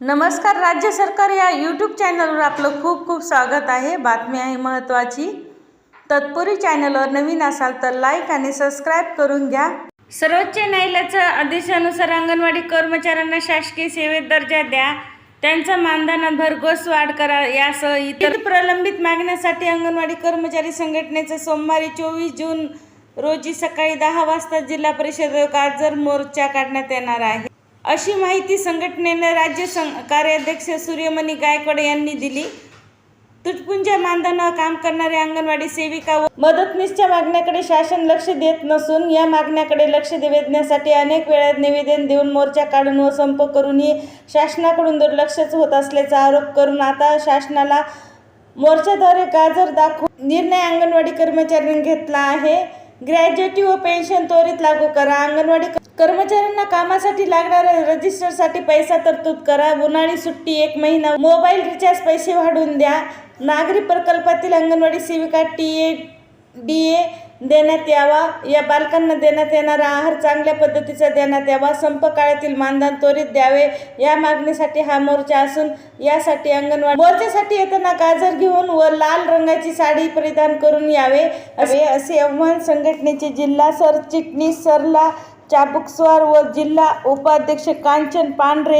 नमस्कार राज्य सरकार या यूट्यूब चॅनलवर आपलं खूप खूप स्वागत आहे. बातमी आहे महत्त्वाची तत्पूर्वी चॅनलवर नवीन असाल तर लाईक आणि सबस्क्राईब करून घ्या. सर्वोच्च न्यायालयाच्या आदेशानुसार अंगणवाडी कर्मचाऱ्यांना शासकीय सेवेत दर्जा द्या. त्यांच्या मानधनात भरघोस वाढ करा. यासह इतर प्रलंबित मागण्यासाठी अंगणवाडी कर्मचारी संघटनेचा सोमवारी चोवीस जून रोजी सकाळी दहा वाजता जिल्हा परिषद गाजर मोर्चा काढण्यात येणार आहे. अशी माहिती संघटनेने राज्य सं कार्याध्यक्ष सूर्यमणी गायकवाड यांनी दिली. तुटपुंज्या मानधनावर काम करणाऱ्या अंगणवाडी सेविका व मदतनीसच्या मागण्याकडे शासन लक्ष देत नसून या मागण्याकडे लक्ष वेधण्यासाठी अनेक वेळा निवेदन देऊन मोर्चा काढून व संप करूनही शासनाकडून दुर्लक्षच होत असल्याचा आरोप करून आता शासनाला मोर्चाद्वारे गाजर दाखवून निर्णय अंगणवाडी कर्मचाऱ्यांनी घेतला आहे. ग्रॅज्युएटी व पेन्शन त्वरित लागू करा. अंगणवाडी कर्मचाऱ्यांना कामासाठी लागणाऱ्या रजिस्टरसाठी पैसा तरतूद करा. उन्हाळी सुट्टी एक महिना. मोबाईल रिचार्ज पैसे वाढवून द्या. नागरी प्रकल्पातील अंगणवाडी सेविका टी ए डी ए देण्यात यावा. या बालकांना देण्यात येणारा आहार चांगल्या पद्धतीचा देण्यात यावा. संप काळातील मानधन त्वरित द्यावे. या मागणीसाठी हा मोर्चा असून यासाठी अंगणवाडी मोर्चासाठी येताना गाजर घेऊन व लाल रंगाची साडी परिधान करून यावे. असे असे आव्हान संघटनेचे जिल्हा सरचिटणीस सरला चाबुकस्वार व जिल्हा उपाध्यक्ष कांचन पांढरे